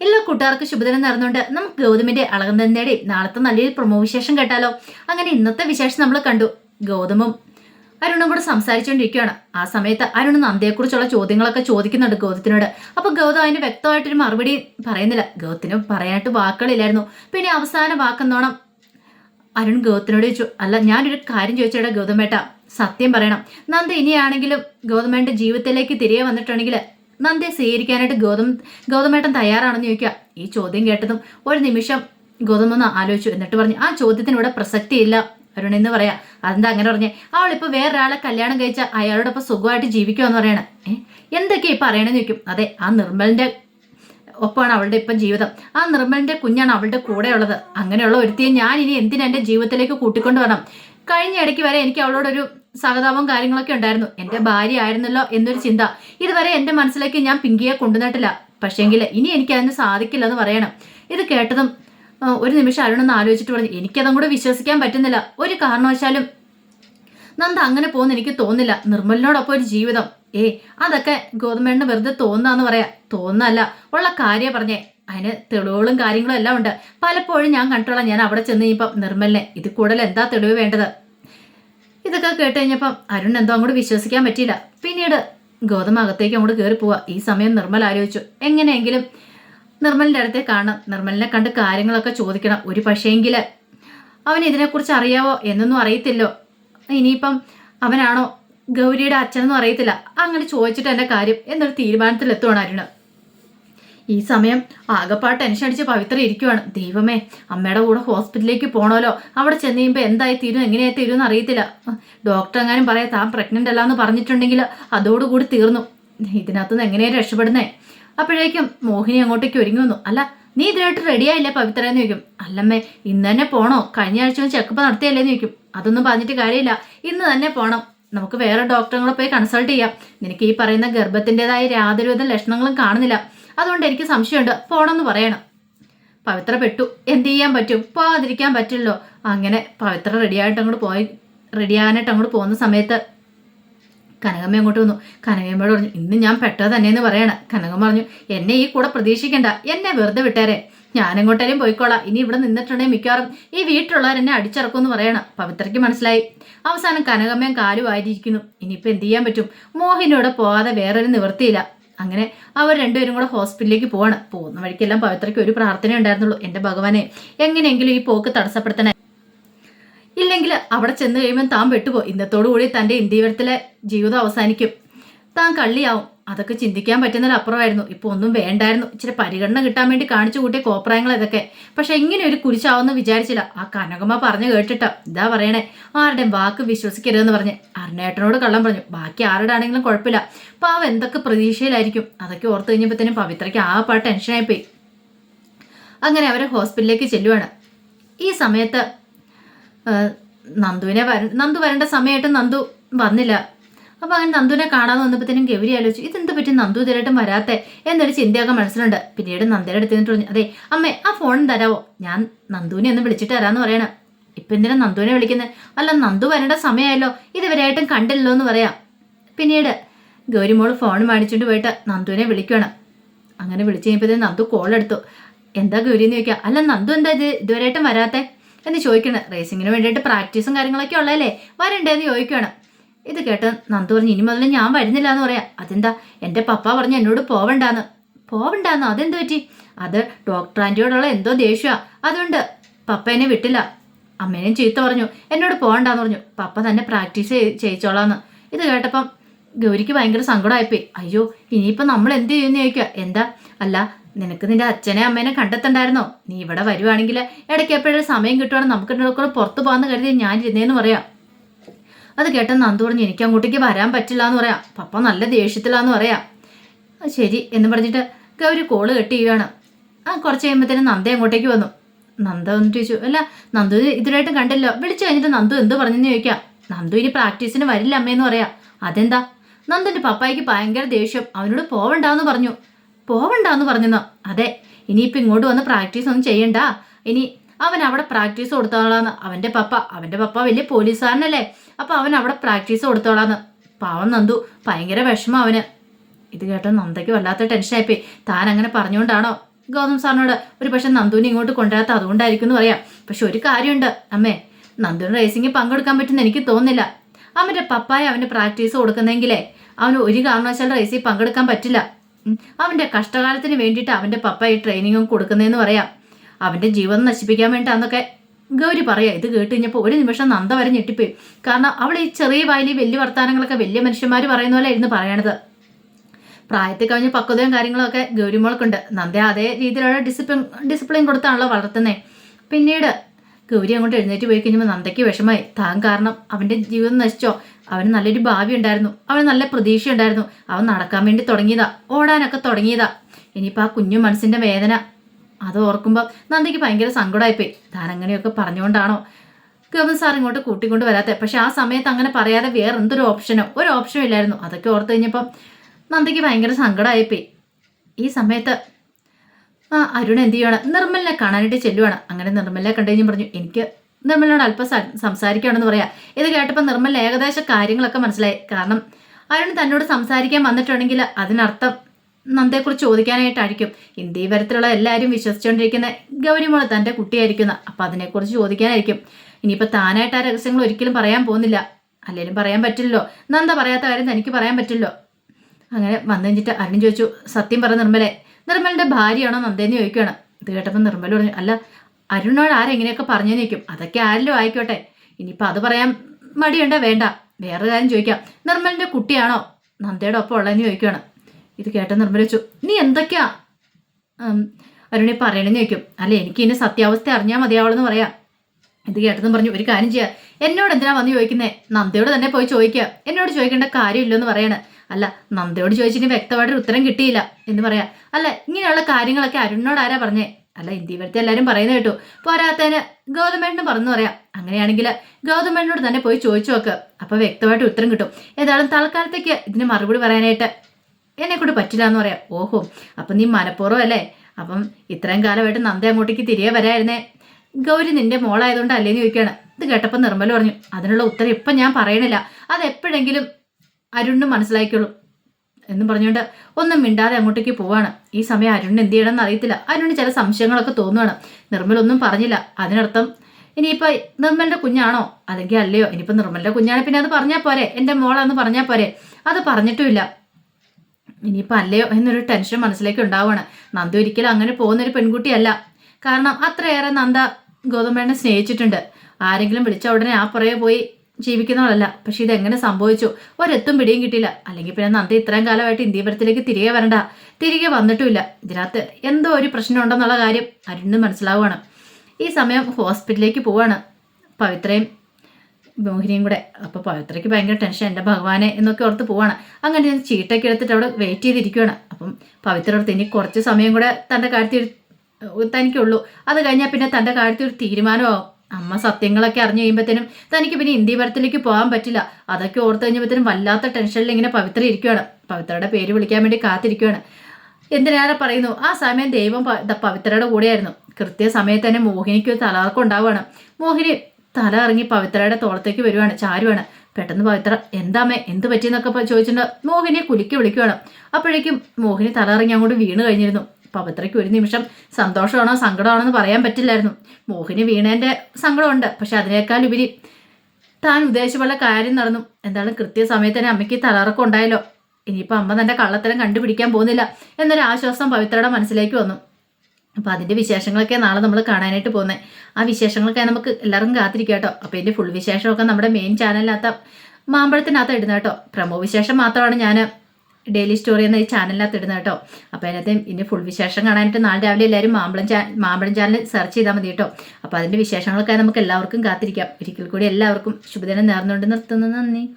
എല്ലാ കൂട്ടുകാർക്കും ശുഭദിനം നേർന്നുകൊണ്ട് നമുക്ക് ഗൗതമിന്റെ അളകന്തന്നേടി നാളത്തെ നല്ലൊരു പ്രൊമോ വിശേഷം കേട്ടാലോ? അങ്ങനെ ഇന്നത്തെ വിശേഷം നമ്മൾ കണ്ടു. ഗൗതമും അരുണും കൂടെ സംസാരിച്ചുകൊണ്ടിരിക്കുകയാണ് ആ സമയത്ത് അരുൺ നന്ദയെക്കുറിച്ചുള്ള ചോദ്യങ്ങളൊക്കെ ചോദിക്കുന്നുണ്ട് ഗൗതത്തിനോട്. അപ്പൊ ഗൗതം അതിന് വ്യക്തമായിട്ടൊരു മറുപടി പറയുന്നില്ല. ഗൗതത്തിന് പറയാനായിട്ട് വാക്കുകളില്ലായിരുന്നു. പിന്നെ അവസാന വാക്കെന്നോണം അരുൺ ഗൗതത്തിനോട് ചോദിച്ചു. അല്ല ഞാനൊരു കാര്യം ചോദിച്ചേടാ ഗൗതമേട്ട. സത്യം പറയണം. നന്ദ ഇനിയാണെങ്കിലും ഗൗതമേട്ടന്റെ ജീവിതത്തിലേക്ക് തിരികെ വന്നിട്ടുണ്ടെങ്കിൽ നന്ദയെ സ്വീകരിക്കാനായിട്ട് ഗൗതം ഗൗതമേട്ടൻ തയ്യാറാണെന്ന് ചോദിക്കുക. ഈ ചോദ്യം കേട്ടതും ഒരു നിമിഷം ഗൗതം ഒന്ന് ആലോചിച്ചു. എന്നിട്ട് പറഞ്ഞു ആ ചോദ്യത്തിനിവിടെ പ്രസക്തിയില്ല അരുൺ എന്ന് പറയാ. അതെന്താ അങ്ങനെ പറഞ്ഞേ? അവളിപ്പോൾ വേറൊരാളെ കല്യാണം കഴിച്ച അയാളോടൊപ്പം സുഖമായിട്ട് ജീവിക്കുമെന്ന് പറയണേ. ഏഹ് എന്തൊക്കെയാ ഈ ചോദിക്കും. അതെ ആ നിർമ്മലിന്റെ ഒപ്പമാണ് അവളുടെ ഇപ്പം ജീവിതം. ആ നിർമ്മലിന്റെ കുഞ്ഞാണ് അവളുടെ കൂടെയുള്ളത് അങ്ങനെയുള്ള ഒരുത്തിയെ ഞാൻ ഇനി എന്തിനാ എന്റെ ജീവിതത്തിലേക്ക് കൂട്ടിക്കൊണ്ട് വരണം? കഴിഞ്ഞ ഇടയ്ക്ക് വരെ എനിക്ക് അവളോടൊരു സഹതാപവും കാര്യങ്ങളൊക്കെ ഉണ്ടായിരുന്നു. എന്റെ ഭാര്യ ആയിരുന്നല്ലോ എന്നൊരു ചിന്ത. ഇതുവരെ എന്റെ മനസ്സിലേക്ക് ഞാൻ പിങ്കിയെ കൊണ്ടുവന്നിട്ടില്ല. പക്ഷേങ്കിൽ ഇനി എനിക്ക് അതിന് സാധിക്കില്ലെന്ന് പറയണം. ഇത് കേട്ടതും ഒരു നിമിഷം അരുണൊന്ന് ആലോചിച്ചിട്ട് പറഞ്ഞു എനിക്കതും കൂടെ വിശ്വസിക്കാൻ പറ്റുന്നില്ല. ഒരു കാരണവശാലും നന്ദ അങ്ങനെ പോകുന്ന എനിക്ക് തോന്നില്ല. നിർമ്മലിനോടൊപ്പം ഒരു ജീവിതം. ഏ അതൊക്കെ ഗോതമ്പേണ്ണ വെറുതെ തോന്നാന്ന് പറയാ. തോന്നല്ല. ഉള്ള കാര്യം പറഞ്ഞേ. അതിന് തെളിവുകളും കാര്യങ്ങളും എല്ലാം ഉണ്ട്. പലപ്പോഴും ഞാൻ കണ്ടോളാം ഞാൻ അവിടെ ചെന്ന് കഴിഞ്ഞപ്പം നിർമ്മലിനെ ഇത് കൂടുതൽ എന്താ തെളിവ് വേണ്ടത്? ഇതൊക്കെ കേട്ട് കഴിഞ്ഞപ്പം അരുൺ എന്തോ അങ്ങോട്ട് വിശ്വസിക്കാൻ പറ്റിയില്ല. പിന്നീട് ഗൗതം അകത്തേക്ക് അങ്ങോട്ട് കയറി പോവാ. ഈ സമയം നിർമ്മൽ ആലോചിച്ചു. എങ്ങനെയെങ്കിലും നിർമ്മലിന്റെ അടുത്തേ കാണണം. നിർമ്മലിനെ കണ്ട് കാര്യങ്ങളൊക്കെ ചോദിക്കണം. ഒരു പക്ഷേങ്കിൽ അവൻ ഇതിനെക്കുറിച്ച് അറിയാവോ എന്നൊന്നും അറിയത്തില്ലോ. ഇനിയിപ്പം അവനാണോ ഗൗരിയുടെ അച്ഛനൊന്നും അറിയത്തില്ല. അങ്ങനെ ചോദിച്ചിട്ട് എന്റെ കാര്യം എന്നൊരു തീരുമാനത്തിലെത്തുവാണ് അരുണ്. ഈ സമയം ആകപ്പാട് ടെൻഷൻ അടിച്ച് പവിത്ര ഇരിക്കുവാണ്. ദൈവമേ അമ്മയുടെ കൂടെ ഹോസ്പിറ്റലിലേക്ക് പോകണമല്ലോ അവിടെ ചെന്ന് കഴിയുമ്പോൾ എന്തായി തീരും എങ്ങനെയായി തീരും എന്ന് അറിയത്തില്ല. ഡോക്ടർ എങ്ങാനും പറയാം താൻ പ്രഗ്നന്റ് അല്ല എന്ന് പറഞ്ഞിട്ടുണ്ടെങ്കിൽ അതോടുകൂടി തീർന്നു. ഇതിനകത്തുനിന്ന് എങ്ങനെയാണ് രക്ഷപ്പെടുന്നേ? അപ്പോഴേക്കും മോഹിനി അങ്ങോട്ടേക്ക് ഒരുങ്ങി വന്നു. അല്ല നീ ഇതിനായിട്ട് റെഡിയായില്ലേ പവിത്ര എന്ന് ചോദിക്കും. അല്ലമ്മേ ഇന്ന് തന്നെ പോണോ? കഴിഞ്ഞ ആഴ്ച ചെക്കപ്പ് നടത്തിയല്ലേ എന്ന് ചോദിക്കും. അതൊന്നും പറഞ്ഞിട്ട് കാര്യമില്ല. ഇന്ന് തന്നെ പോണം. നമുക്ക് വേറെ ഡോക്ടറെ പോയി കൺസൾട്ട് ചെയ്യാം. നിനക്ക് ഈ പറയുന്ന ഗർഭത്തിന്റെതായ യാതൊരുവിധ ലക്ഷണങ്ങളും കാണുന്നില്ല. അതുകൊണ്ട് എനിക്ക് സംശയമുണ്ട്. പോണമെന്ന് പറയണം. പവിത്ര പെട്ടു എന്ത് ചെയ്യാൻ പറ്റും? പോകാതിരിക്കാൻ പറ്റില്ലല്ലോ. അങ്ങനെ പവിത്ര റെഡിയായിട്ട് അങ്ങോട്ട് പോയി. റെഡിയാനായിട്ട് അങ്ങോട്ട് പോകുന്ന സമയത്ത് കനകമ്മ അങ്ങോട്ട് വന്നു. കനകമ്മയോട് പറഞ്ഞു ഇന്ന് ഞാൻ പെട്ടത് തന്നെയെന്ന് പറയണം. കനകം പറഞ്ഞു എന്നെ ഈ കൂടെ പ്രതീക്ഷിക്കണ്ട. എന്നെ വെറുതെ വിട്ടേരെ. ഞാൻ എങ്ങോട്ടേലും പോയിക്കോളാം. ഇനി ഇവിടെ നിന്നിട്ടുണ്ടെങ്കിൽ മിക്കവാറും ഈ വീട്ടിലുള്ളവർ എന്നെ അടിച്ചിറക്കുമെന്ന് പറയണം. പവിത്രയ്ക്ക് മനസ്സിലായി. അവസാനം കനകമ്മയും കാലുമായിരിക്കുന്നു. ഇനിയിപ്പോൾ എന്ത് ചെയ്യാൻ പറ്റും? മോഹിനോടെ പോകാതെ വേറൊരു നിവൃത്തിയില്ല. അങ്ങനെ അവർ രണ്ടുപേരും കൂടെ ഹോസ്പിറ്റലിലേക്ക് പോവാണ്. പോകുന്ന വഴിക്കെല്ലാം പവിത്രയ്ക്ക് ഒരു പ്രാർത്ഥന ഉണ്ടായിരുന്നുള്ളൂ. എന്റെ ഭഗവാനെ എങ്ങനെയെങ്കിലും ഈ പോക്ക് തടസ്സപ്പെടുത്തണേ. ഇല്ലെങ്കിൽ അവിടെ ചെന്ന് കഴിയുമ്പോൾ താൻ പെട്ടുപോകും ഇന്നത്തോടു കൂടി തന്റെ ഇന്ത്യവരത്തിലെ ജീവിതം അവസാനിക്കും. താൻ കള്ളിയാവും. അതൊക്കെ ചിന്തിക്കാൻ പറ്റുന്നതിലപ്പുറമായിരുന്നു ഇപ്പോൾ ഒന്നും വേണ്ടായിരുന്നു. ഇച്ചിരി പരിഗണന കിട്ടാൻ വേണ്ടി കാണിച്ചു കൂട്ടിയ കോപ്രായങ്ങൾ ഇതൊക്കെ. പക്ഷെ ഇങ്ങനെ ഒരു കുരിശാവെന്ന് വിചാരിച്ചില്ല. ആ കനകമ്മ പറഞ്ഞു കേട്ടിട്ടോ ഇതാ പറയണേ? ആരുടെയും വാക്ക് വിശ്വസിക്കരുതെന്ന് പറഞ്ഞ് അരുണേട്ടനോട് കള്ളം പറഞ്ഞു. ബാക്കി ആരുടെ ആണെങ്കിലും കുഴപ്പമില്ല. പാവ എന്തൊക്കെ പ്രതീക്ഷയിലായിരിക്കും. അതൊക്കെ ഓർത്ത് കഴിഞ്ഞപ്പോഴത്തേനും പവിത്രയ്ക്ക് ആ പാ ടെൻഷനായിപ്പോയി. അങ്ങനെ അവരെ ഹോസ്പിറ്റലിലേക്ക് ചെല്ലുവാണ്. ഈ സമയത്ത് നന്ദുവിനെ വര നന്ദു വരേണ്ട സമയമായിട്ട് നന്ദു വന്നില്ല. അപ്പോൾ അങ്ങനെ നന്ദുവിനെ കാണാൻ വന്നപ്പോഴത്തേനും ഗൗരി ആലോചിച്ചു ഇതെന്ത് പറ്റി? നന്ദു ഇതിലായിട്ടും വരാത്തേ? എന്നൊരു ചിന്തയൊക്കെ മനസ്സിലുണ്ട്. പിന്നീട് നന്ദയുടെ അടുത്ത് നിന്നിട്ട് പറഞ്ഞു അതെ അമ്മേ ആ ഫോൺ തരാവോ? ഞാൻ നന്ദുവിനെ ഒന്ന് വിളിച്ചിട്ട് തരാമെന്ന് പറയണം. ഇപ്പൊ എന്തിനാ നന്ദുവിനെ വിളിക്കുന്നത് അല്ല നന്ദു വരേണ്ട സമയമായല്ലോ. ഇതുവരെയായിട്ടും കണ്ടില്ലല്ലോ എന്ന് പറയാം. പിന്നീട് ഗൗരിമോൾ ഫോൺ മേടിച്ചുകൊണ്ട് പോയിട്ട് നന്ദുവിനെ വിളിക്കണം. അങ്ങനെ വിളിച്ചു കഴിഞ്ഞപ്പോഴത്തേക്കും നന്ദു കോൾ എടുത്തു. എന്താ ഗൗരി എന്ന് ചോദിക്കുക അല്ല നന്ദു എന്താ ഇത് ഇതുവരെയായിട്ടും വരാത്തേ? എന്ന് ചോദിക്കണം. റേസിങ്ങിന് വേണ്ടിയിട്ട് പ്രാക്ടീസും കാര്യങ്ങളൊക്കെ ഉള്ളതല്ലേ? വരണ്ടേന്ന് ചോദിക്കണം. ഇത് കേട്ട് നന്ദു പറഞ്ഞു ഇനി മുതൽ ഞാൻ വരുന്നില്ല എന്ന് പറയാം. അതെന്താ? എന്റെ പപ്പ പറഞ്ഞു എന്നോട് പോവണ്ടാന്ന്. പോവണ്ടാന്നോ? അതെന്ത് പറ്റി? അത് ഡോക്ടർ ആന്റിയോടുള്ള എന്തോ ദേഷ്യമാണ് അതുകൊണ്ട് പപ്പ എന്നെ വിട്ടില്ല. അമ്മേനെയും ചീത്ത പറഞ്ഞു. എന്നോട് പോകണ്ടാന്ന് പറഞ്ഞു. പപ്പ തന്നെ പ്രാക്ടീസ് ചെയ്- ചെയ്യിച്ചോളാന്ന്. ഇത് കേട്ടപ്പം ഗൗരിക്ക് ഭയങ്കര സങ്കടമായിപ്പോയി അയ്യോ ഇനിയിപ്പം നമ്മൾ എന്ത് ചെയ്യുമെന്ന് ചോദിക്കുക എന്താ? അല്ല നിനക്ക് നിന്റെ അച്ഛനെ അമ്മേനെ കണ്ടെത്തണ്ടായിരുന്നോ? നീ ഇവിടെ വരുവാണെങ്കിൽ ഇടയ്ക്ക് എപ്പോഴും സമയം കിട്ടുവാണെങ്കിൽ നമുക്ക് പുറത്ത് പോകാമെന്ന് കരുതി ഞാൻ ഇരുന്നേന്ന് പറയാം. അത് കേട്ട നന്ദു പറഞ്ഞു എനിക്ക് അങ്ങോട്ടേക്ക് വരാൻ പറ്റില്ല എന്ന് പറയാം. പപ്പ നല്ല ദേഷ്യത്തിലാന്ന് പറയാം. "ആ, ശരി എന്ന് പറഞ്ഞിട്ട് ഗൗരി കോൾ കെട്ടി ചെയ്യുകയാണ് ആ കുറച്ച് കഴിയുമ്പോഴത്തേനും നന്ദ അങ്ങോട്ടേക്ക് വന്നു. നന്ദ എന്ന് ചോദിച്ചു. അല്ല നന്ദു ഇതുവരായിട്ടും കണ്ടില്ല. വിളിച്ചു കഴിഞ്ഞിട്ട് നന്ദു എന്ത് പറഞ്ഞെന്ന് ചോദിക്കാം. നന്ദു ഇനി പ്രാക്ടീസിന് വരില്ല അമ്മയെന്ന് പറയാം. അതെന്താ? നന്ദന്റെ പപ്പായ്ക്ക് ഭയങ്കര ദേഷ്യം. അവനോട് പോവണ്ടാന്ന് പറഞ്ഞു. പോവണ്ടാന്ന് പറഞ്ഞെന്നോ? അതെ ഇനിയിപ്പോൾ ഇങ്ങോട്ട് വന്ന് പ്രാക്ടീസ് ഒന്നും ചെയ്യണ്ട. ഇനി അവൻ അവിടെ പ്രാക്ടീസ് കൊടുത്തോളാന്ന്. അവന്റെ പപ്പ അവന്റെ പപ്പ വലിയ പോലീസുകാരനല്ലേ. അപ്പോൾ അവൻ അവിടെ പ്രാക്ടീസ് കൊടുത്തോളാന്ന്. പാവം നന്ദു ഭയങ്കര വിഷമം അവന്. ഇത് കേട്ട നന്ദയ്ക്ക് വല്ലാത്ത ടെൻഷനായിപ്പോയി താൻ അങ്ങനെ പറഞ്ഞുകൊണ്ടാണോ? ഗൗതം സാറിനോട് ഒരു പക്ഷെ നന്ദുവിനെ ഇങ്ങോട്ട് കൊണ്ടുവരാത്ത അതുകൊണ്ടായിരിക്കും എന്ന് പറയാം. പക്ഷെ ഒരു കാര്യമുണ്ട് അമ്മേ. നന്ദുവിന് റേസിംഗിൽ പങ്കെടുക്കാൻ പറ്റുമെന്ന് എനിക്ക് തോന്നുന്നില്ല. അവന്റെ പപ്പായ അവന് പ്രാക്ടീസ് കൊടുക്കുന്നെങ്കിലേ അവന് ഒരു കാരണവശാലും റേസിൽ പങ്കെടുക്കാൻ പറ്റില്ല. അവന്റെ കഷ്ടകാലത്തിന് വേണ്ടിയിട്ട് അവന്റെ പപ്പ ഈ ട്രെയിനിങ്ങും കൊടുക്കുന്നതെന്ന് പറയാം. അവന്റെ ജീവൻ നശിപ്പിക്കാൻ വേണ്ടിട്ടാന്നൊക്കെ ഗൗരി പറയാ ഇത് കേട്ട് കഴിഞ്ഞപ്പോൾ ഒരു നിമിഷം നന്ദ വരെ ഞെട്ടിപ്പോയി. കാരണം അവൾ ഈ ചെറിയ വായിൽ വലിയ വർത്തമാനങ്ങളൊക്കെ വലിയ മനുഷ്യന്മാർ പറയുന്ന പോലെ ആയിരുന്നു പറയണത്. പ്രായത്തിൽ കഴിഞ്ഞ പക്വതയും കാര്യങ്ങളൊക്കെ ഗൗരിമോൾക്കുണ്ട് നന്ദ അതേ രീതിയിലുള്ള ഡിസിപ്ലിൻ ഡിസിപ്ലിൻ കൊടുത്താണല്ലോ വളർത്തുന്നത് പിന്നീട് ഗൗരി അങ്ങോട്ട് എഴുന്നേറ്റ് പോയി കഴിഞ്ഞപ്പോൾ നന്ദയ്ക്ക് വിഷമായി താൻ കാരണം അവന്റെ ജീവിതം നശിച്ചോ? അവന് നല്ലൊരു ഭാവി ഉണ്ടായിരുന്നു. അവന് നല്ല പ്രതീക്ഷ ഉണ്ടായിരുന്നു അവൻ നടക്കാൻ വേണ്ടി തുടങ്ങിയതാ. ഓടാനൊക്കെ തുടങ്ങിയതാ. ഇനിയിപ്പോൾ ആ കുഞ്ഞു മനസ്സിന്റെ വേദന അത് ഓർക്കുമ്പോൾ നന്ദിക്ക് ഭയങ്കര സങ്കടമായിപ്പോയി. താൻ അങ്ങനെയൊക്കെ പറഞ്ഞുകൊണ്ടാണോ? ഗവൺ സാർ ഇങ്ങോട്ട് കൂട്ടിക്കൊണ്ട് വരാത്തെ. പക്ഷെ ആ സമയത്ത് അങ്ങനെ പറയാതെ വേറെ എന്തൊരു ഓപ്ഷനോ? ഒരു ഓപ്ഷനും ഇല്ലായിരുന്നു. അതൊക്കെ ഓർത്ത് കഴിഞ്ഞപ്പം നന്ദിക്ക് ഭയങ്കര സങ്കടമായിപ്പോയി. ഈ സമയത്ത് ആ അരുൺ എന്ത് ചെയ്യുവാണ്? നിർമ്മലിനെ കാണാനായിട്ട് ചെല്ലുവാണ്. അങ്ങനെ നിർമ്മലിനെ കണ്ടു കഴിഞ്ഞ് പറഞ്ഞു എനിക്ക് നിർമ്മലിനോട് അല്പം സംസാരിക്കുകയാണെന്ന് പറയാം. ഇത് കേട്ടപ്പോൾ നിർമ്മലിന് ഏകദേശം കാര്യങ്ങളൊക്കെ മനസ്സിലായി. കാരണം അരുൺ തന്നോട് സംസാരിക്കാൻ വന്നിട്ടുണ്ടെങ്കിൽ അതിനർത്ഥം നന്ദയെക്കുറിച്ച് ചോദിക്കാനായിട്ടായിരിക്കും. ഇന്ത്യ വരത്തിലുള്ള എല്ലാവരും വിശ്വസിച്ചുകൊണ്ടിരിക്കുന്ന ഗൗരിമോൾ തന്റെ കുട്ടിയായിരിക്കുന്ന. അപ്പം അതിനെക്കുറിച്ച് ചോദിക്കാനായിരിക്കും. ഇനിയിപ്പോൾ താനായിട്ട് ആ രഹസ്യങ്ങൾ ഒരിക്കലും പറയാൻ പോകുന്നില്ല. അല്ലെങ്കിലും പറയാൻ പറ്റില്ലല്ലോ. നന്ദ പറയാത്ത കാര്യം തനിക്ക് പറയാൻ പറ്റില്ലല്ലോ. അങ്ങനെ വന്നു കഴിഞ്ഞിട്ട് അരുൺ ചോദിച്ചു സത്യം പറ നിർമ്മലെ. നിർമ്മലിന്റെ ഭാര്യയാണോ നന്ദേന്ന് ചോദിക്കുകയാണ്. ഇത് കേട്ടപ്പോൾ നിർമ്മല പറഞ്ഞു അല്ല അരുണോട് ആരെങ്ങനെയൊക്കെ പറഞ്ഞു നിൽക്കും അതൊക്കെ ആരിലും ആയിക്കോട്ടെ. ഇനിയിപ്പോൾ അത് പറയാൻ മടിയുണ്ടോ വേണ്ട. വേറെ കാര്യം ചോദിക്കാം. നിർമ്മലിന്റെ കുട്ടിയാണോ നന്ദയുടെ ഒപ്പം ഉള്ളതെന്ന് ചോദിക്കുകയാണ്. ഇത് കേട്ട നിർമ്മലിച്ചു നീ എന്തൊക്കെയാ? അരുണി പറയണെന്ന് ചോദിക്കും അല്ല എനിക്ക് ഇനി സത്യാവസ്ഥ അറിഞ്ഞാൽ മതിയാവളെന്ന് പറയാം. ഇത് കേട്ടതും പറഞ്ഞു ഒരു കാര്യം ചെയ്യുക എന്നോട് എന്തിനാ വന്ന് ചോദിക്കുന്നേ? നന്ദയോട് തന്നെ പോയി ചോദിക്കുക എന്നോട് ചോദിക്കേണ്ട കാര്യമില്ലെന്ന് പറയണ. അല്ല നന്ദയോട് ചോദിച്ചിട്ട് വ്യക്തമായിട്ടൊരു ഉത്തരം കിട്ടിയില്ല എന്ന് പറയാം. അല്ല ഇങ്ങനെയുള്ള കാര്യങ്ങളൊക്കെ അരുണിനോട് ആരാ പറഞ്ഞേ? അല്ല ഇന്ത്യ വരുത്തി എല്ലാവരും പറയുന്നത് കേട്ടു. പോരാത്തതിന് ഗൗതമേട്ടന് പറഞ്ഞു പറയാം. അങ്ങനെയാണെങ്കിൽ ഗൗതമേട്ടനോട് തന്നെ പോയി ചോദിച്ചു നോക്ക്. അപ്പോൾ വ്യക്തമായിട്ട് ഉത്തരം കിട്ടും. ഏതായാലും തൽക്കാലത്തേക്ക് ഇതിന് മറുപടി പറയാനായിട്ട് എന്നെ കൂടി പറ്റില്ല എന്ന് പറയാം. ഓഹോ അപ്പം നീ മനഃപൂർവം അല്ലേ? അപ്പം ഇത്രയും കാലമായിട്ട് നന്ദ അങ്ങോട്ടേക്ക് തിരികെ വരായിരുന്നേ. ഗൗരി നിന്റെ മോളായതുകൊണ്ട് അല്ലേന്ന് ചോദിക്കുകയാണ്. ഇത് കേട്ടപ്പോൾ നിർമ്മല പറഞ്ഞു അതിനുള്ള ഉത്തരം ഇപ്പം ഞാൻ പറയണില്ല. അത് എപ്പോഴെങ്കിലും അരുണിന് മനസ്സിലാക്കിയോളും എന്നും പറഞ്ഞുകൊണ്ട് ഒന്നും മിണ്ടാതെ അങ്ങോട്ടേക്ക് പോവാണ്. ഈ സമയം അരുണിന് എന്ത് ചെയ്യണമെന്ന് അറിയത്തില്ല. അരുണിന് ചില സംശയങ്ങളൊക്കെ തോന്നുവാണ്. നിർമ്മല ഒന്നും പറഞ്ഞില്ല. അതിനർത്ഥം ഇനിയിപ്പോൾ നിർമ്മലിന്റെ കുഞ്ഞാണോ? അല്ലെങ്കിൽ അല്ലയോ? ഇനിയിപ്പോൾ നിർമ്മലിന്റെ കുഞ്ഞാണ്. പിന്നെ അത് പറഞ്ഞാൽ പോരെ? എന്റെ മോളാന്ന് പറഞ്ഞാൽ പോരെ? അത് പറഞ്ഞിട്ടുമില്ല. ഇനിയിപ്പോൾ അല്ലയോ എന്നൊരു ടെൻഷൻ മനസ്സിലേക്ക് ഉണ്ടാവുകയാണ് നന്ദ ഒരിക്കലും അങ്ങനെ പോകുന്നൊരു പെൺകുട്ടിയല്ല. കാരണം അത്രയേറെ നന്ദ ഗൗതമേനെ സ്നേഹിച്ചിട്ടുണ്ട്. ആരെങ്കിലും വിളിച്ച ഉടനെ ആ പുറകെ പോയി ജീവിക്കുന്നവളല്ല. പക്ഷെ ഇതെങ്ങനെ സംഭവിച്ചു? ഒരെത്തും പിടിയും കിട്ടിയില്ല. അല്ലെങ്കിൽ പിന്നെ നന്ദ ഇത്രയും കാലമായിട്ട് ഇന്ത്യപുരത്തിലേക്ക് തിരികെ വരണ്ട. തിരികെ വന്നിട്ടുമില്ല. ഇതിനകത്ത് എന്തോ ഒരു പ്രശ്നം ഉണ്ടെന്നുള്ള കാര്യം അരുണിന് മനസ്സിലാവുകയാണ്. ഈ സമയം ഹോസ്പിറ്റലിലേക്ക് പോവാണ്. പവിത്രയും മോഹിനിയും കൂടെ. അപ്പോൾ പവിത്രയ്ക്ക് ഭയങ്കര ടെൻഷൻ എന്റെ ഭഗവാനെ എന്നൊക്കെ ഓർത്ത് പോവാണ്. അങ്ങനെ ഞാൻ ചീട്ടൊക്കെ എടുത്തിട്ട് അവിടെ വെയിറ്റ് ചെയ്തിരിക്കുകയാണ് അപ്പം പവിത്ര ഓർത്ത് ഇനി കുറച്ച് സമയം കൂടെ തന്റെ കാര്യത്തിൽ തനിക്കുള്ളൂ. അത് കഴിഞ്ഞാൽ പിന്നെ തന്റെ കാര്യത്തിൽ ഒരു തീരുമാനമാവും. അമ്മ സത്യങ്ങളൊക്കെ അറിഞ്ഞു കഴിയുമ്പോഴത്തേനും തനിക്ക് പിന്നെ ഇന്ത്യ ഭരത്തിലേക്ക് പോകാൻ പറ്റില്ല. അതൊക്കെ ഓർത്ത് കഴിഞ്ഞപ്പോഴത്തേനും വല്ലാത്ത ടെൻഷനിൽ ഇങ്ങനെ പവിത്ര ഇരിക്കുകയാണ് പവിത്രയുടെ പേര് വിളിക്കാൻ വേണ്ടി കാത്തിരിക്കുകയാണ് എന്തിനേറെ പറയുന്നു? ആ സമയം ദൈവം പവിത്രയുടെ കൂടെയായിരുന്നു. കൃത്യസമയത്ത് തന്നെ മോഹിനിക്ക് ഒരു ഉണ്ടാവുകയാണ് മോഹിനി തല ഇറങ്ങി പവിത്രയുടെ തോളത്തേക്ക് വരുവാണ് ചാരുവാണ്. പെട്ടെന്ന് പവിത്ര എന്താമേ എന്ത് പറ്റിയെന്നൊക്കെ ചോദിച്ചിട്ടുണ്ട് ചോദിച്ചിട്ട് മോഹിനിയെ കുലുക്കി വിളിക്കുവാണ്. അപ്പോഴേക്കും മോഹിനി തല ഇറങ്ങി അങ്ങോട്ട് വീണ് കഴിഞ്ഞിരുന്നു. പവിത്രയ്ക്ക് ഒരു നിമിഷം സന്തോഷമാണോ സങ്കടമാണോ എന്ന് പറയാൻ പറ്റില്ലായിരുന്നു. മോഹിനി വീണേന്റെ സങ്കടമുണ്ട് പക്ഷെ അതിനേക്കാൾ ഉപരി താൻ ഉദ്ദേശിച്ച കാര്യം നടന്നു. എന്തായാലും കൃത്യസമയത്ത് തന്നെ അമ്മയ്ക്ക് തലറക്കം ഉണ്ടായല്ലോ. ഇനിയിപ്പോൾ അമ്മ തന്റെ കള്ളത്തരം കണ്ടുപിടിക്കാൻ പോകുന്നില്ല എന്നൊരു ആശ്വാസം പവിത്രയുടെ മനസ്സിലേക്ക് വന്നു. അപ്പോൾ അതിന്റെ വിശേഷങ്ങളൊക്കെ നാളെ നമ്മൾ കാണാനായിട്ട് പോകുന്നത് ആ വിശേഷങ്ങളൊക്കെ നമുക്ക് എല്ലാവർക്കും കാത്തിരിക്കാം കേട്ടോ. അപ്പോൾ ഇതിന്റെ ഫുൾ വിശേഷമൊക്കെ നമ്മുടെ മെയിൻ ചാനലിനകത്ത് മാമ്പഴത്തിനകത്ത് ഇടുന്ന കേട്ടോ. പ്രമോ വിശേഷം മാത്രമാണ് ഞാൻ ഡെയിലി സ്റ്റോറി എന്ന ഈ ചാനലിനകത്ത് ഇടുന്നത് കേട്ടോ. അപ്പോൾ അതിനകത്ത് ഇതിന്റെ ഫുൾ വിശേഷം കാണാനായിട്ട് നാളെ രാവിലെ എല്ലാവരും മാമ്പഴം ചാ മാമ്പഴം ചാനൽ സെർച്ച് ചെയ്താൽ മതി കേട്ടോ. അപ്പോൾ അതിന്റെ വിശേഷങ്ങളൊക്കെ നമുക്ക് എല്ലാവർക്കും കാത്തിരിക്കാം. ഒരിക്കൽ കൂടി എല്ലാവർക്കും ശുഭദിനം നേർന്നുകൊണ്ട് നിർത്തുന്നു. നന്ദി.